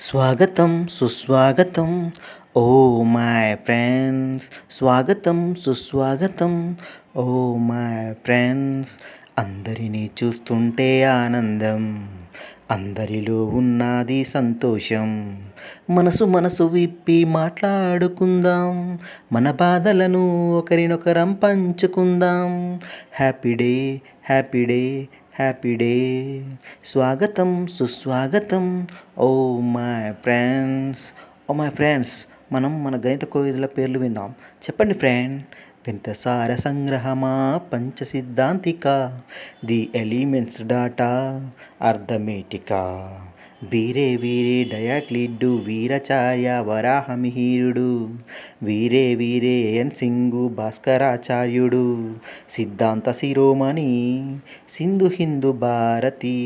స్వాగతం సుస్వాగతం. Oh my friends స్వాగతం సుస్వాగతం. ఓ మై ఫ్రెండ్స్ అందరినీ చూస్తుంటే ఆనందం. అందరిలో ఉన్నది సంతోషం. మనసు మనసు విప్పి మాట్లాడుకుందాం. మన బాధలను ఒకరినొకరం పంచుకుందాం. Happy day happy day happy day స్వాగతం సుస్వాగతం. Oh my friends oh my friends. మనం మన గణిత కోవిదుల పేర్లు విందాం. చెప్పండి ఫ్రెండ్. గణిత సార సంగ్రహమా పంచ సిద్ధాంతిక ది ఎలిమెంట్స్ డాటా అర్థమేటిక. వీరే వీరే డయాక్లిడ్డు వీరచార్య వరాహమిహీరుడు. వీరే వీరే ఎన్ సింగు భాస్కరాచార్యుడు. సిద్ధాంత శిరోమణి సింధు హిందూ భారతి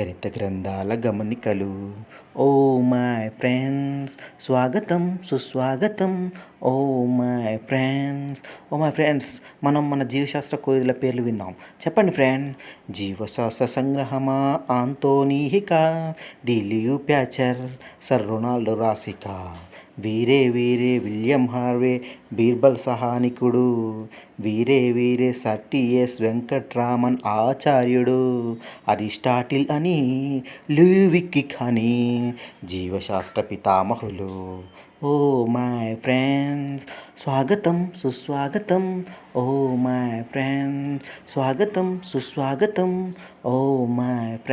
గణిత గ్రంథాల గమనికలు. ఓ మై ఫ్రెండ్ స్వాగతం సుస్వాగతం. Oh my friends oh my friends మనం మన జీవశాస్త్ర కోయిదుల పేర్లు విందాం. చెప్పండి ఫ్రెండ్. జీవశాస్త్ర సంగ్రహమా? ఆంతోనీహిక. దిలియు ప్యాచర్ సర్ రొనాల్డో రాసిక వీరే వీరే విలియం హార్వే బీర్బల్ సహానికుడు. వీరే వీరే సర్టిఎస్ వెంకట్రామన్ ఆచార్యుడు. అరిస్టాటిల్ అని లూవిక్కి అని జీవశాస్త్ర పితామహులు. ఓ మై ఫ్రెండ్స్ స్వాగతం సుస్వాగతం ఓ మై ఫ్రెండ్స్ స్వాగతం సుస్వాగతం ఓ మై ఫ్రెండ్స్